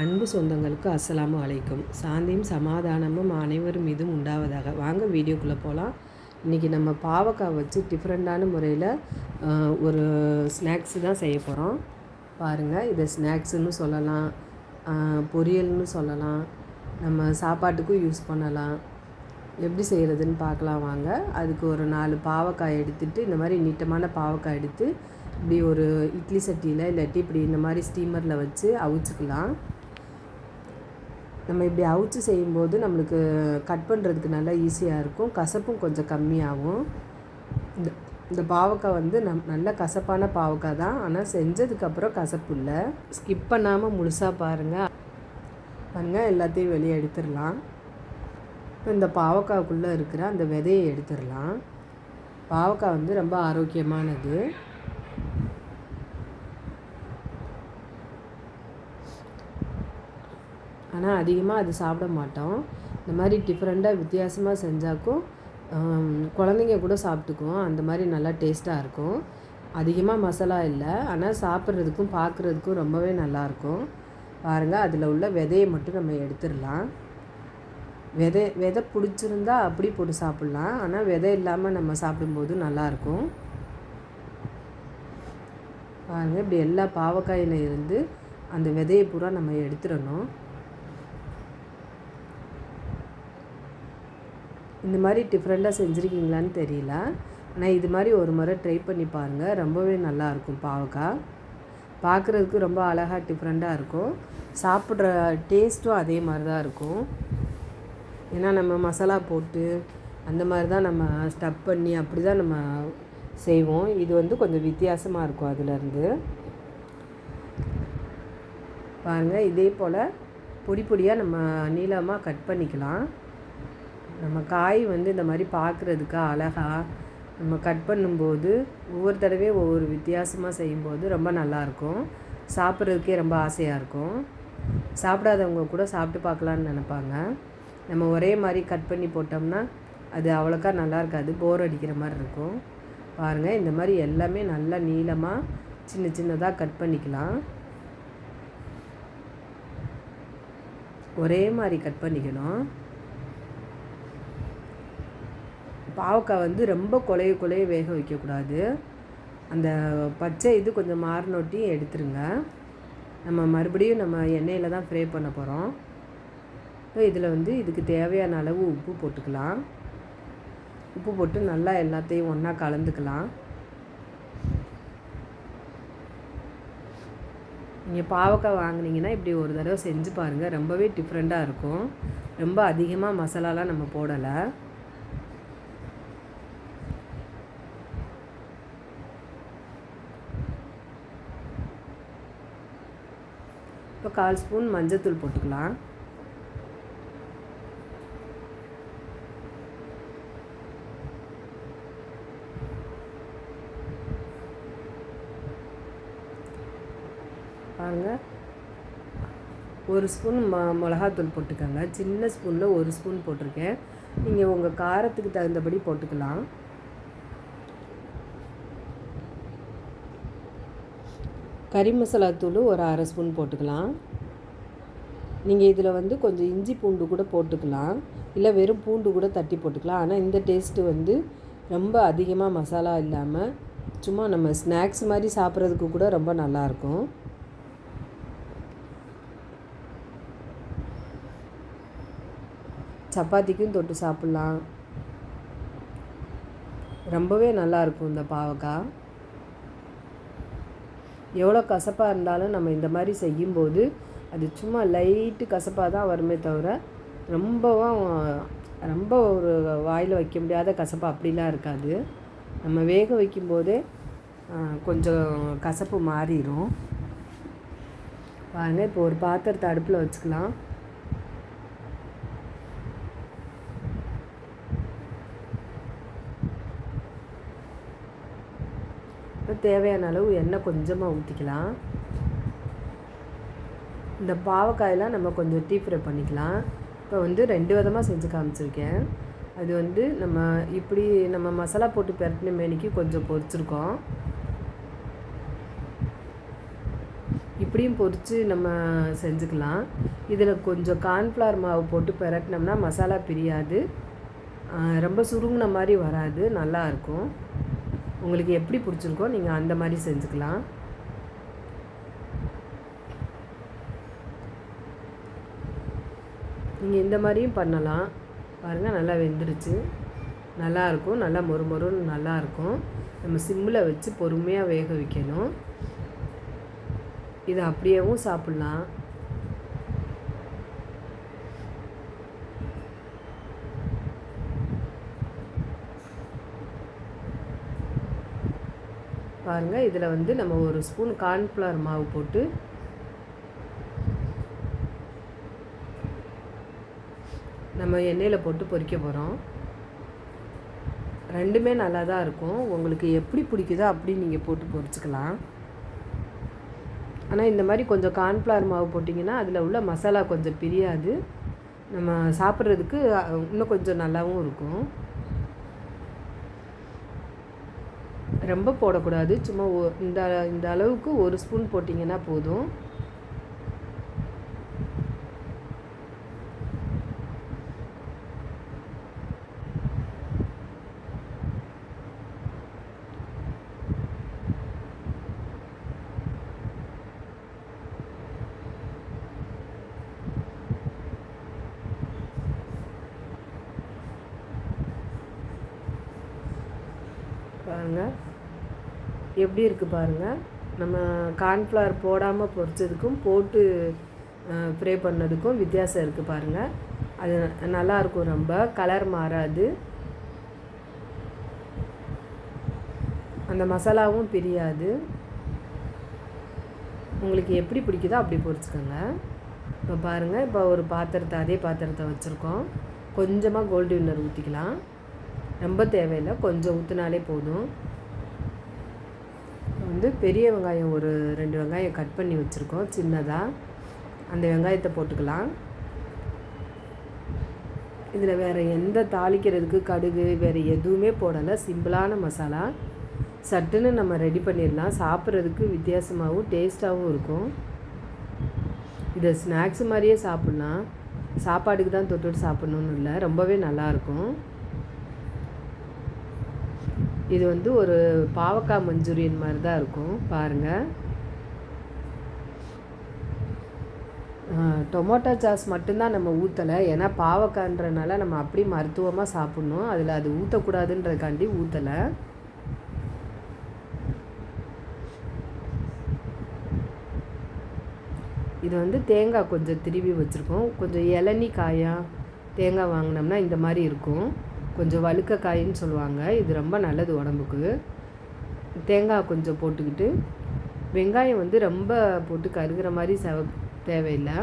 அன்பு சொந்தங்களுக்கு அஸ்ஸலாமு அலைக்கும். சாந்தியும் சமாதானமும் அனைவரும் மீதும் உண்டாவதாக. வாங்க வீடியோக்குள்ளே போகலாம் இன்றைக்கி நம்ம பாவக்காய் வச்சு டிஃப்ரெண்ட்டான முறையில் ஒரு ஸ்நாக்ஸு தான் செய்ய போகிறோம் பாருங்கள் இதை ஸ்நாக்ஸுன்னு சொல்லலாம். பொரியல்னு சொல்லலாம். நம்ம சாப்பாட்டுக்கும் யூஸ் பண்ணலாம். எப்படி செய்கிறதுன்னு பார்க்கலாம் வாங்க. அதுக்கு ஒரு நாலு பாவக்காய் எடுத்துகிட்டு இந்த மாதிரி நீட்டமான பாவக்காய் எடுத்து இப்படி ஒரு இட்லி சட்டியில் இல்லாட்டி இப்படி இந்த மாதிரி ஸ்டீமரில் வச்சு அவிச்சுக்கலாம். நம்ம இப்படி அவிச்சு செய்யும்போது நம்மளுக்கு கட் பண்ணுறதுக்கு நல்லா ஈஸியாக இருக்கும். கசப்பும் கொஞ்சம் கம்மியாகும். இந்த இந்த பாவக்காய் வந்து நம் நல்ல கசப்பான பாவக்காய் தான். ஆனால் செஞ்சதுக்கப்புறம் கசப்பு இல்லை. ஸ்கிப் பண்ணாமல் முழுசாக பாருங்கள் பாருங்கள் எல்லாத்தையும் வெளியே எடுத்துடலாம். இப்போ இந்த பாவக்காய்க்குள்ளே இருக்கிற அந்த விதையை எடுத்துடலாம். பாவக்காய் வந்து ரொம்ப ஆரோக்கியமானது. ஆனால் அதிகமாக அது சாப்பிட மாட்டோம். இந்த மாதிரி டிஃப்ரெண்ட்டாக வித்தியாசமாக செஞ்சாக்கும் குழந்தைங்க கூட சாப்பிட்டுக்குவோம் அந்த மாதிரி நல்லா டேஸ்ட்டாக இருக்கும். அதிகமாக மசாலா இல்லை. ஆனால் சாப்பிட்றதுக்கும் பார்க்குறதுக்கும் ரொம்பவே நல்லாயிருக்கும் பாருங்கள் அதில் உள்ள விதையை மட்டும் நம்ம எடுத்துடலாம். விதை விதை பிடிச்சிருந்தா அப்படி போட்டு சாப்பிட்லாம். ஆனால் விதை இல்லாமல் நம்ம சாப்பிடும்போது நல்லாயிருக்கும் பாருங்கள் இப்படி எல்லா பாவக்காயில் இருந்து அந்த விதையை பூரா நம்ம எடுத்துடணும். இந்த மாதிரி டிஃப்ரெண்ட்டாக செஞ்சுருக்கீங்களான்னு தெரியல. ஆனால் இது மாதிரி ஒரு முறை ட்ரை பண்ணி பாருங்கள் ரொம்பவே நல்லாயிருக்கும் பாவக்காய் பார்க்குறதுக்கு ரொம்ப அழகாக டிஃப்ரெண்ட்டாக இருக்கும். சாப்பிட்ற டேஸ்ட்டும் அதே மாதிரி தான் இருக்கும். ஏன்னா நம்ம மசாலா போட்டு அந்த மாதிரி தான் நம்ம ஸ்டப் பண்ணி அப்படி தான் நம்ம செய்வோம். இது வந்து கொஞ்சம் வித்தியாசமாக இருக்கும் அதுலேருந்து. பாருங்கள் இதே போல் பொடி பொடியாக நம்ம நீளமாக கட் பண்ணிக்கலாம். நம்ம காய் வந்து இந்த மாதிரி பார்க்குறதுக்கு அழகாக நம்ம கட் பண்ணும்போது ஒவ்வொரு தடவையும் ஒவ்வொரு வித்தியாசமாக செய்யும்போது ரொம்ப நல்லாயிருக்கும் சாப்பிட்றதுக்கே ரொம்ப ஆசையாக இருக்கும். சாப்பிடாதவங்க கூட சாப்பிட்டு பார்க்கலான்னு நினப்பாங்க. நம்ம ஒரே மாதிரி கட் பண்ணி போட்டோம்னா அது அவ்வளோக்கா நல்லா இருக்காது. போர் அடிக்கிற மாதிரி இருக்கும். பாருங்கள் இந்த மாதிரி எல்லாமே நல்லா நீளமாக சின்ன சின்னதாக கட் பண்ணிக்கலாம். ஒரே மாதிரி கட் பண்ணிக்கணும். பாவக்காய் வந்து ரொம்ப கொலைய கொலைய வேக வைக்கக்கூடாது. அந்த பச்சை இது கொஞ்சம் மாறினொட்டியும் எடுத்துருங்க. நம்ம மறுபடியும் நம்ம எண்ணெயில் தான் ஃப்ரை பண்ண போகிறோம் இப்போ இதில் வந்து இதுக்கு தேவையான அளவு உப்பு போட்டுக்கலாம். உப்பு போட்டு நல்லா எல்லாத்தையும் ஒன்றா கலந்துக்கலாம். நீங்கள் பாவக்காய் வாங்கினீங்கன்னா இப்படி ஒரு தடவை செஞ்சு பாருங்கள் ரொம்பவே டிஃப்ரெண்ட்டாக இருக்கும். ரொம்ப அதிகமாக மசாலாலாம் நம்ம போடலை. கால் ஸ்பூன் மஞ்சத்தூள் போட்டுக்கலாம். பாருங்கள் ஒரு ஸ்பூன் ம மிளகாத்தூள் போட்டுக்கோங்க. சின்ன ஸ்பூனில் ஒரு ஸ்பூன் போட்டிருக்கேன். நீங்கள் உங்கள் காரத்துக்கு தகுந்தபடி போட்டுக்கலாம். கறி மசாலா தூள் ஒரு அரை ஸ்பூன் போட்டுக்கலாம். நீங்கள் இதில் வந்து கொஞ்சம் இஞ்சி பூண்டு கூட போட்டுக்கலாம். இல்லை வெறும் பூண்டு கூட தட்டி போட்டுக்கலாம். ஆனால் இந்த டேஸ்ட்டு வந்து ரொம்ப அதிகமாக மசாலா இல்லாமல் சும்மா நம்ம ஸ்நாக்ஸ் மாதிரி சாப்பிட்றதுக்கு கூட ரொம்ப நல்லாயிருக்கும் சப்பாத்திக்கும் தொட்டு சாப்பிட்லாம். ரொம்பவே நல்லாயிருக்கும் இந்த பாவக்காய். எவ்வளோ கசப்பாக இருந்தாலும் நம்ம இந்த மாதிரி செய்யும்போது அது சும்மா லைட்டு கசப்பாக தான் வருமே தவிர ரொம்பவும் ரொம்ப ஒரு வாயில் வைக்க முடியாத கசப்பு அப்படிலாம் இருக்காது. நம்ம வேக வைக்கும்போதே கொஞ்சம் கசப்பு மாறிடும் பாருங்கள் இப்போ ஒரு பாத்திரத்தை அடுப்பில் வச்சுக்கலாம். தேவையான அளவு எண்ணெய் கொஞ்சமாக ஊற்றிக்கலாம் இந்த பாவக்காயெல்லாம் நம்ம கொஞ்சம் டீப் ஃப்ரை பண்ணிக்கலாம். இப்போ வந்து ரெண்டு விதமாக செஞ்சு காமிச்சிருக்கேன். அது வந்து நம்ம இப்படி நம்ம மசாலா போட்டு பெரட்டின மேனிக்கு கொஞ்சம் பொரிச்சிருக்கோம். இப்படியும் பொரித்து நம்ம செஞ்சுக்கலாம். இதில் கொஞ்சம் கார்ன்ஃப்ளவர் மாவு போட்டு பெரட்டினோம்னா மசாலா பிரியாது. ரொம்ப சுருங்கின மாதிரி வராது. நல்லாயிருக்கும் உங்களுக்கு எப்படி பிடிச்சிருக்கோ நீங்கள் அந்த மாதிரி செஞ்சுக்கலாம். நீங்கள் இந்த மாதிரியும் பண்ணலாம். பாருங்கள் நல்லா வெந்துருச்சு நல்லாயிருக்கும் நல்லா மொறு மொறுன்னு நல்லாயிருக்கும் நம்ம சிம்மில் வச்சு பொறுமையாக வேக வைக்கணும். இதை அப்படியேவும் சாப்பிட்லாம். பாருங்கள் இதில் வந்து நம்ம ஒரு ஸ்பூன் கார்ன்ஃப்ளவர் மாவு போட்டு நம்ம எண்ணெயில் போட்டு பொரிக்க போகிறோம் ரெண்டுமே நல்லா தான் இருக்கும். உங்களுக்கு எப்படி பிடிக்குதோ அப்படி நீங்கள் போட்டு பொரிச்சுக்கலாம். ஆனால் இந்த மாதிரி கொஞ்சம் கார்ன்ஃப்ளவர் மாவு போட்டிங்கன்னா அதில் உள்ள மசாலா கொஞ்சம் பிரியாது. நம்ம சாப்பிட்றதுக்கு இன்னும் கொஞ்சம் நல்லாவும் இருக்கும். ரொம்ப போடக்கூடாது. சும்மா இந்த இந்த அளவுக்கு ஒரு ஸ்பூன் போட்டிங்கன்னா போதும். பாருங்கள் எப்படி இருக்குது பாருங்கள் நம்ம கார்ன்ஃப்ளவர் போடாமல் பொரிச்சதுக்கும் போட்டு ப்ரே பண்ணதுக்கும் வித்தியாசம் இருக்குது பாருங்கள் அது நல்லாயிருக்கும் ரொம்ப. கலர் மாறாது. அந்த மசாலாவும் பிரியாது. உங்களுக்கு எப்படி பிடிக்குதோ அப்படி பொரிச்சுக்கோங்க. இப்போ பாருங்கள் இப்போ ஒரு பாத்திரத்தை அதே பாத்திரத்தை வச்சுருக்கோம். கொஞ்சமாக கோல்டு வின்னர் ஊற்றிக்கலாம் ரொம்ப தேவையில்லை. கொஞ்சம் ஊற்றினாலே போதும். வந்து பெரிய வெங்காயம் ஒரு ரெண்டு வெங்காயம் கட் பண்ணி வச்சுருக்கோம் சின்னதாக அந்த வெங்காயத்தை போட்டுக்கலாம். இதில் வேறு எந்த தாளிக்கிறதுக்கு கடுகு வேறு எதுவுமே போடலை. சிம்பிளான மசாலா. சட்டுன்னு நம்ம ரெடி பண்ணிடலாம். சாப்பிட்றதுக்கு வித்தியாசமாகவும் டேஸ்ட்டாகவும் இருக்கும். இதை ஸ்நாக்ஸ் மாதிரியே சாப்பிட்லாம். சாப்பாடுக்கு தான் தொட்டுட்டு சாப்பிட்ணுன்னு இல்லை. ரொம்பவே நல்லாயிருக்கும் இது வந்து ஒரு பாவக்காய் மஞ்சூரியன் மாதிரி தான் இருக்கும். பாருங்கள் டொமோட்டோ சாஸ் மட்டும்தான் நம்ம ஊற்றலை ஏன்னா பாவக்கான்றனால நம்ம அப்படி மருத்துவமாக சாப்பிட்ணும். அதில் அது ஊற்றக்கூடாதுன்றதுக்காண்டி ஊற்றலை இது வந்து தேங்காய் கொஞ்சம் திருவி வச்சுருக்கோம். கொஞ்சம் இளநி காயாக தேங்காய் வாங்கினோம்னா இந்த மாதிரி இருக்கும். கொஞ்சம் வழுக்க காயின்னு சொல்லுவாங்க. இது ரொம்ப நல்லது உடம்புக்கு. தேங்காய் கொஞ்சம் போட்டுக்கிட்டு வெங்காயம் வந்து ரொம்ப போட்டு கருகிற மாதிரி செவ தேவையில்லை.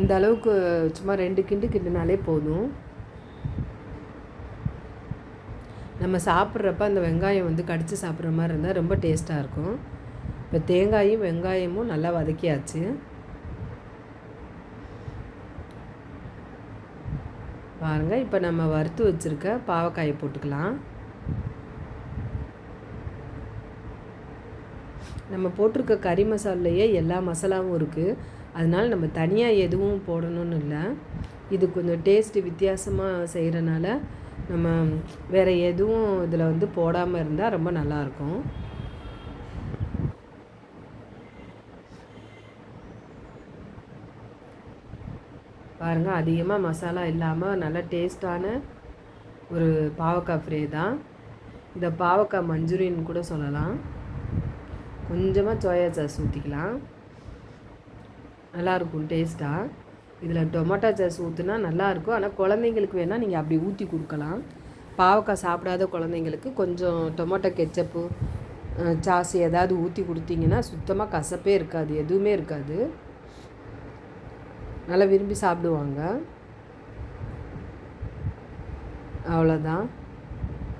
இந்த அளவுக்கு சும்மா ரெண்டு கிண்டு கிண்டுனாலே போதும். நம்ம சாப்பிட்றப்ப அந்த வெங்காயம் வந்து கடித்து சாப்பிட்ற மாதிரி இருந்தால் ரொம்ப டேஸ்ட்டாக இருக்கும். இப்போ தேங்காயும் வெங்காயமும் நல்லா வதக்கியாச்சு. பாருங்கள் இப்போ நம்ம வறுத்து வச்சுருக்க பாவக்காயை போட்டுக்கலாம். நம்ம போட்டிருக்க கறி மசாலையே எல்லா மசாலாவும் இருக்குது அதனால் நம்ம தனியாக எதுவும் போடணும்னு இல்லை. இது கொஞ்சம் டேஸ்ட்டு வித்தியாசமாக செய்கிறனால நம்ம வேறு எதுவும் இதில் வந்து போடாமல் இருந்தால் ரொம்ப நல்லாயிருக்கும் பாருங்கள் அதிகமாக மசாலா இல்லாமல் நல்ல டேஸ்ட்டான ஒரு பாவக்காய் ஃப்ரை தான். இந்த பாவக்காய் மஞ்சூரியன் கூட சொல்லலாம். கொஞ்சமாக சோயா சாஸ் ஊற்றிக்கலாம் நல்லாயிருக்கும் டேஸ்ட்டாக இதில் டொமேட்டோ சாஸ் ஊற்றுனா நல்லாயிருக்கும் ஆனால் குழந்தைங்களுக்கு வேணால் நீங்கள் அப்படி ஊற்றி கொடுக்கலாம். பாவக்காய் சாப்பிடாத குழந்தைங்களுக்கு கொஞ்சம் டொமேட்டோ கெச்சப்பு சாஸ் ஏதாவது ஊற்றி கொடுத்தீங்கன்னா சுத்தமாக கசப்பே இருக்காது எதுவுமே இருக்காது. நல்லா விரும்பி சாப்பிடுவாங்க. அவ்வளோதான்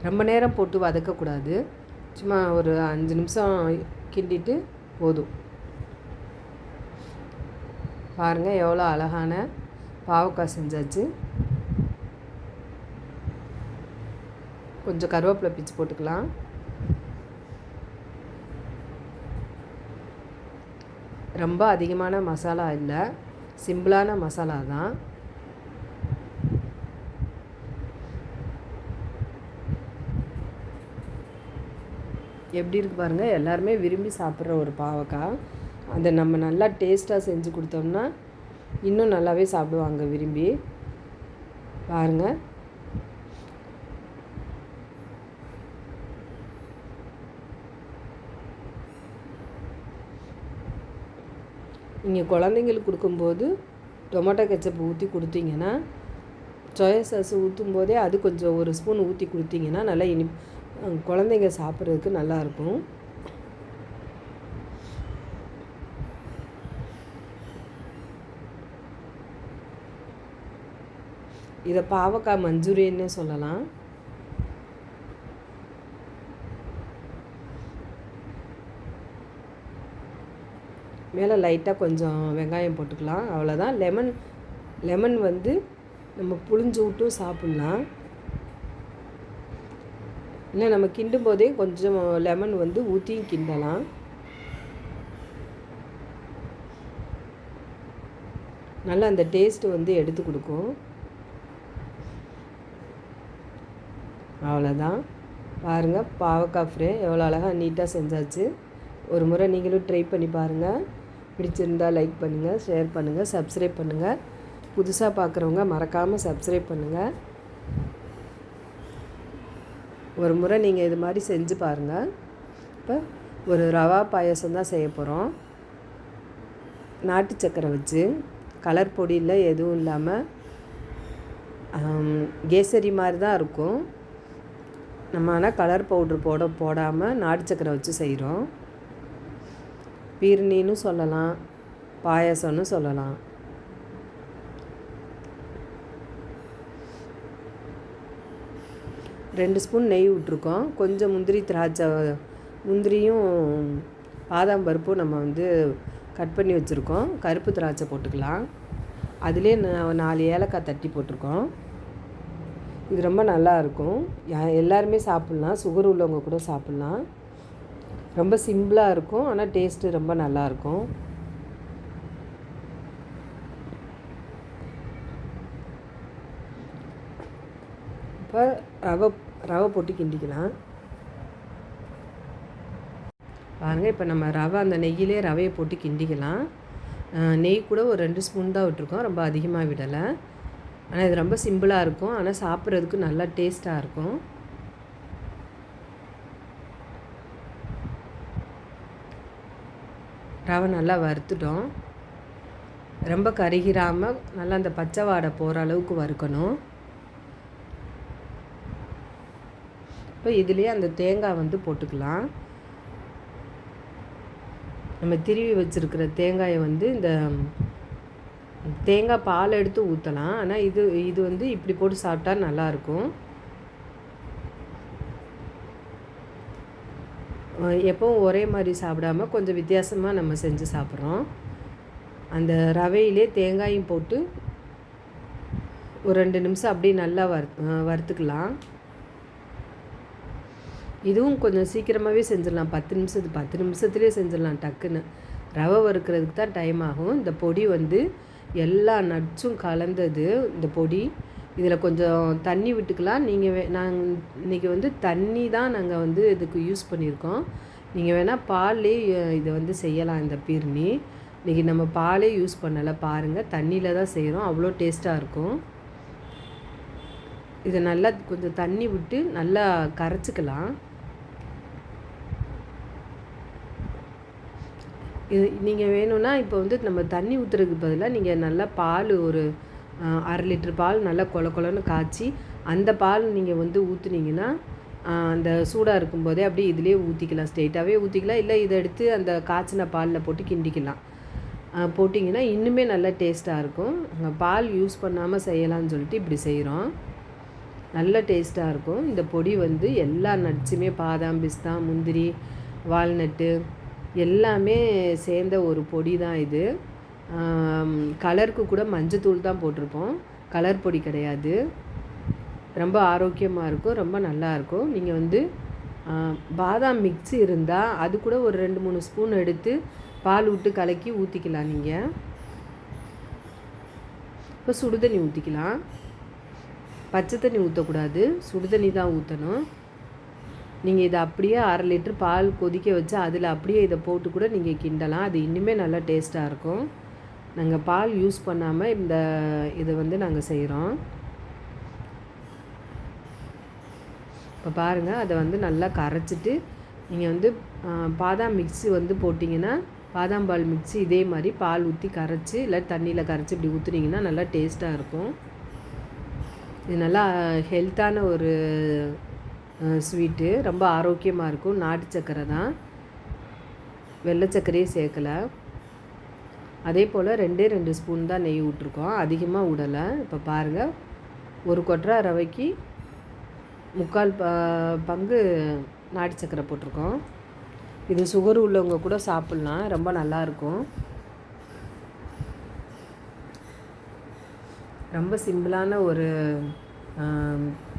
ரொம்ப நேரம் போட்டு வதக்கக்கூடாது. சும்மா ஒரு அஞ்சு நிமிஷம் கிண்டிட்டு போதும். பாருங்கள் எவ்வளோ அழகான பாவக்காய் செஞ்சாச்சு. கொஞ்சம் கருவேப்பிலை பிச்சு போட்டுக்கலாம். ரொம்ப அதிகமான மசாலா இல்லை. சிம்பிளான மசாலா தான். எப்படி இருக்கு பாருங்கள் எல்லாருமே விரும்பி சாப்பிட்ற ஒரு பாவக்காய். அதை நம்ம நல்லா டேஸ்ட்டாக செஞ்சு கொடுத்தோம்னா இன்னும் நல்லாவே சாப்பிடுவாங்க விரும்பி. பாருங்கள் நீங்கள் குழந்தைங்களுக்கு கொடுக்கும்போது டொமேட்டோ கெச்சப் ஊற்றி கொடுத்தீங்கன்னா சோயா சாஸ் ஊற்றும் போதே அது கொஞ்சம் ஒரு ஸ்பூன் ஊற்றி கொடுத்தீங்கன்னா நல்லா இனி குழந்தைங்க சாப்பிட்றதுக்கு நல்லாயிருக்கும் இதை பாவக்காய் மஞ்சூரியன்னே சொல்லலாம். மேலே லைட்டாக கொஞ்சம் வெங்காயம் போட்டுக்கலாம். அவ்வளோதான் லெமன் லெமன் வந்து நம்ம புளிஞ்சு விட்டும் சாப்பிட்லாம். இல்லை நம்ம கிண்டும் போதே கொஞ்சம் லெமன் வந்து ஊற்றியும் கிண்டலாம். நல்லா அந்த டேஸ்ட்டு வந்து எடுத்து கொடுக்கும். அவ்வளோதான் பாருங்கள் பாவக்காய் ஃப்ரை எவ்வளோ அழகாக நீட்டாக செஞ்சாச்சு. ஒரு முறை நீங்களும் ட்ரை பண்ணி பாருங்கள் பிடிச்சிருந்தால் லைக் பண்ணுங்கள் ஷேர் பண்ணுங்கள் சப்ஸ்கிரைப் பண்ணுங்கள் புதுசாக பார்க்குறவங்க மறக்காமல் சப்ஸ்கிரைப் பண்ணுங்கள் ஒரு முறை நீங்கள் இது மாதிரி செஞ்சு பாருங்கள் இப்போ ஒரு ரவா பாயசம் தான் செய்ய போகிறோம் நாட்டு சக்கரை வச்சு கலர் பொடியில் எதுவும் இல்லாமல் கேசரி மாதிரி தான் இருக்கும். நம்ம ஆனால் கலர் பவுட்ரு போட போடாமல் நாட்டு சக்கரை வச்சு செய்கிறோம் பீர்னின்னு சொல்லலாம் பாயசம்னு சொல்லலாம். ரெண்டு ஸ்பூன் நெய் விட்ருக்கோம் கொஞ்சம் முந்திரி திராட்சை முந்திரியும் பாதாம் பருப்பும் நம்ம வந்து கட் பண்ணி வச்சுருக்கோம். கருப்பு திராட்சை போட்டுக்கலாம். அதிலே நாலு ஏலக்காய் தட்டி போட்டிருக்கோம். இது ரொம்ப நல்லா இருக்கும். எல்லாருமே சாப்பிட்லாம். சுகர் உள்ளவங்க கூட சாப்பிட்லாம். ரொம்ப சிம்பிளாக இருக்கும் ஆனால் டேஸ்ட்டு ரொம்ப நல்லாயிருக்கும் இப்போ ரவை ரவை போட்டு கிண்டிக்கலாம். பாருங்கள் இப்போ நம்ம ரவை அந்த நெய்யிலே ரவையை போட்டு கிண்டிக்கலாம். நெய் கூட ஒரு ரெண்டு ஸ்பூன் தான் விட்டுருக்கோம் ரொம்ப அதிகமாக விடலை. ஆனால் இது ரொம்ப சிம்பிளாக இருக்கும் ஆனால் சாப்பிட்றதுக்கு நல்லா டேஸ்ட்டாக இருக்கும். ரவை நல்லா வறுத்துட்டோம். ரொம்ப கருகிராமல் நல்லா அந்த பச்சை வாடை போகிற அளவுக்கு வறுக்கணும். இப்போ இதுலேயே அந்த தேங்காய் வந்து போட்டுக்கலாம். நம்ம திருவி வச்சுருக்கிற தேங்காயை வந்து இந்த தேங்காய் பால் எடுத்து ஊற்றலாம் ஆனால் இது இது வந்து இப்படி போட்டு சாப்பிட்டா நல்லாயிருக்கும் எப்போவும் ஒரே மாதிரி சாப்பிடாம கொஞ்சம் வித்தியாசமாக நம்ம செஞ்சு சாப்பிட்றோம். அந்த ரவையிலே தேங்காயும் போட்டு ஒரு ரெண்டு நிமிஷம் அப்படியே நல்லா வறு வறுத்துக்கலாம். இதுவும் கொஞ்சம் சீக்கிரமாகவே செஞ்சிடலாம். பத்து நிமிஷத்து பத்து நிமிஷத்துலேயே செஞ்சிடலாம் டக்குன்னு. ரவை வறுக்கிறதுக்கு தான் டைம் ஆகும். இந்த பொடி வந்து எல்லா நட்ஸும் கலந்தது. இந்த பொடி இதில் கொஞ்சம் தண்ணி விட்டுக்கலாம். நீங்கள் வே நாங்கள் இன்றைக்கி வந்து தண்ணி தான் நாங்கள் வந்து இதுக்கு யூஸ் பண்ணியிருக்கோம். நீங்கள் வேணால் பால்லே இதை வந்து செய்யலாம் இந்த பீர்னி இன்றைக்கி நம்ம பாலே யூஸ் பண்ணலை பாருங்கள் தண்ணியில் தான் செய்கிறோம் அவ்வளோ டேஸ்ட்டாக இருக்கும். இதை நல்லா கொஞ்சம் தண்ணி விட்டு நல்லா கரைச்சிக்கலாம். இது நீங்கள் வேணும்னா இப்போ வந்து நம்ம தண்ணி ஊற்றுறதுக்கு பதிலாக நீங்கள் நல்லா பால் ஒரு அரை லிட்டர் பால் நல்லா கொல கொலன்னு காய்ச்சி அந்த பால் நீங்கள் வந்து ஊற்றுனீங்கன்னா அந்த சூடாக இருக்கும்போதே அப்படியே இதிலே ஊற்றிக்கலாம் ஸ்ட்ரெயிட்டாகவே ஊற்றிக்கலாம் இல்லை இதை எடுத்து அந்த காய்ச்சின பாலில் போட்டு கிண்டிக்கலாம். போட்டிங்கன்னா இன்னுமே நல்லா டேஸ்ட்டாக இருக்கும். பால் யூஸ் பண்ணாமல் செய்யலாம்னு சொல்லிட்டு இப்படி செய்கிறோம் நல்ல டேஸ்ட்டாக இருக்கும். இந்த பொடி வந்து எல்லா நட்ஸுமே பாதாம் பிஸ்தா முந்திரி வால்நட்டு எல்லாமே சேர்ந்த ஒரு பொடி தான் இது. கலருக்கு கூட மஞ்சத்தூள் தான் போட்டிருப்போம். கலர் பொடி கிடையாது. ரொம்ப ஆரோக்கியமாக இருக்கும் ரொம்ப நல்லாயிருக்கும் நீங்கள் வந்து பாதாம் மிக்ஸி இருந்தால் அது கூட ஒரு ரெண்டு மூணு ஸ்பூன் எடுத்து பால் விட்டு கலக்கி ஊற்றிக்கலாம் நீங்கள் இப்போ சுடுதண்ணி ஊற்றிக்கலாம் பச்சை தண்ணி ஊற்றக்கூடாது சுடுதண்ணி தான் ஊற்றணும் நீங்கள் இதை அப்படியே அரை லிட்டர் பால் கொதிக்க வச்சு அதில் அப்படியே இதை போட்டு கூட நீங்கள் கிண்டலாம். அது இன்னுமே நல்லா டேஸ்ட்டாக இருக்கும். நாங்கள் பால் யூஸ் பண்ணாமல் இந்த இதை வந்து நாங்கள் செய்கிறோம் இப்போ பாருங்கள் அதை வந்து நல்லா கரைச்சிட்டு நீங்கள் வந்து பாதாம் மிக்ஸி வந்து போட்டிங்கன்னா பாதாம் பால் மிக்ஸி இதே மாதிரி பால் ஊற்றி கரைச்சி இல்லை தண்ணியில் கரைச்சி இப்படி ஊற்றுனீங்கன்னா நல்லா டேஸ்ட்டாக இருக்கும். இது நல்லா ஹெல்த்தான ஒரு ஸ்வீட்டு ரொம்ப ஆரோக்கியமாக இருக்கும். நாட்டு சக்கரை தான். வெள்ளை சர்க்கரையே சேர்க்கலை. அதே போல் ரெண்டே ரெண்டு ஸ்பூன் தான் நெய் விட்ருக்கோம் அதிகமாக விடலை இப்போ பாருங்கள் ஒரு கொட்டரை ரவைக்கு முக்கால் ப பங்கு நாட்டு சக்கரை போட்டிருக்கோம். இது சுகர் உள்ளவங்க கூட சாப்பிட்லாம். ரொம்ப நல்லாயிருக்கும் ரொம்ப சிம்பிளான ஒரு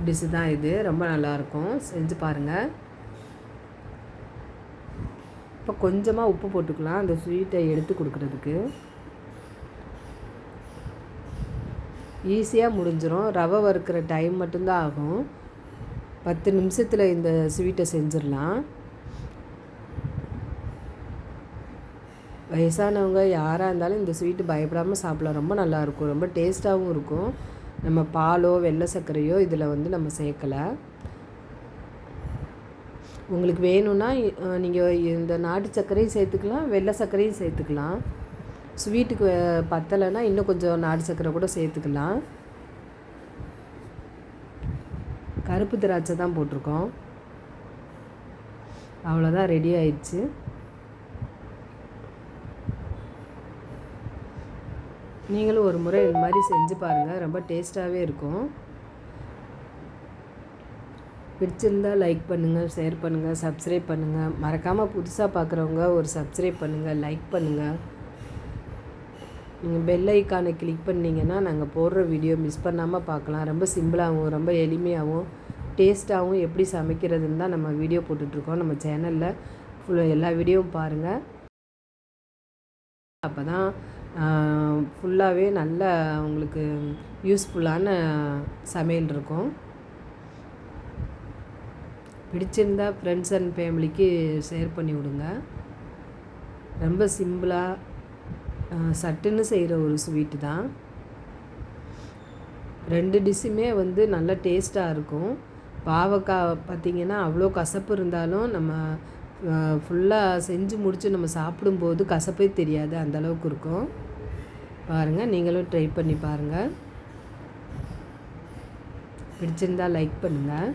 டிஷ்ஷு தான் இது. ரொம்ப நல்லாயிருக்கும் செஞ்சு பாருங்கள் இப்போ கொஞ்சமாக உப்பு போட்டுக்கலாம். அந்த ஸ்வீட்டை எடுத்து கொடுக்குறதுக்கு. ஈஸியாக முடிஞ்சிடும் ரவை வறுக்கிற டைம் மட்டும்தான் ஆகும். பத்து நிமிஷத்தில் இந்த ஸ்வீட்டை செஞ்சிடலாம். வயசானவங்க யாராக இருந்தாலும் இந்த ஸ்வீட்டு பயப்படாமல் சாப்பிடலாம். ரொம்ப நல்லாயிருக்கும் ரொம்ப டேஸ்ட்டாகவும் இருக்கும். நம்ம பாலோ வெள்ளை சர்க்கரையோ இதில் வந்து நம்ம சேர்க்கலை. உங்களுக்கு வேணும்னா நீங்கள் இந்த நாட்டு சர்க்கரையும் சேர்த்துக்கலாம் வெள்ளை சர்க்கரையும் சேர்த்துக்கலாம். ஸ்வீட்டுக்கு பத்தலைன்னா இன்னும் கொஞ்சம் நாட்டு சர்க்கரை கூட சேர்த்துக்கலாம். கருப்பு திராட்சை தான் போட்டிருக்கோம். அவ்வளோதான் ரெடி ஆயிடுச்சு. நீங்களும் ஒரு முறை இந்த மாதிரி செஞ்சு பாருங்கள் ரொம்ப டேஸ்ட்டாகவே இருக்கும். பிடிச்சிருந்தால் லைக் பண்ணுங்கள் ஷேர் பண்ணுங்கள் சப்ஸ்கிரைப் பண்ணுங்கள் மறக்காமல் புதுசாக பார்க்குறவங்க ஒரு சப்ஸ்கிரைப் பண்ணுங்கள் லைக் பண்ணுங்கள் நீங்கள் பெல் ஐக்கானை கிளிக் பண்ணிங்கன்னா நாங்கள் போடுற வீடியோ மிஸ் பண்ணாமல் பார்க்கலாம் ரொம்ப சிம்பிளாகவும் ரொம்ப எளிமையாகவும் டேஸ்ட்டாகவும் எப்படி சமைக்கிறதுன்னு தான் நம்ம வீடியோ போட்டுட்ருக்கோம். நம்ம சேனலில் ஃபுல்லாக எல்லா வீடியோவும் பாருங்கள் அப்போ தான் ஃபுல்லாகவே நல்ல உங்களுக்கு யூஸ்ஃபுல்லான சமையல் இருக்கும். பிடிச்சிருந்தா ஃப்ரெண்ட்ஸ் அண்ட் ஃபேமிலிக்கு ஷேர் பண்ணி விடுங்க. ரொம்ப சிம்பிளாக சட்டுன்னு செய்கிற ஒரு ஸ்வீட்டு தான். ரெண்டு டிஷ்ஷுமே வந்து நல்ல டேஸ்ட்டாக இருக்கும். பாவக்காய் பார்த்திங்கன்னா அவ்வளோ கசப்பு இருந்தாலும் நம்ம ஃபுல்லாக செஞ்சு முடித்து நம்ம சாப்பிடும்போது கசப்பே தெரியாது அந்தளவுக்கு இருக்கும். பாருங்கள் நீங்களும் ட்ரை பண்ணி பாருங்கள் பிடிச்சிருந்தால் லைக் பண்ணுங்கள்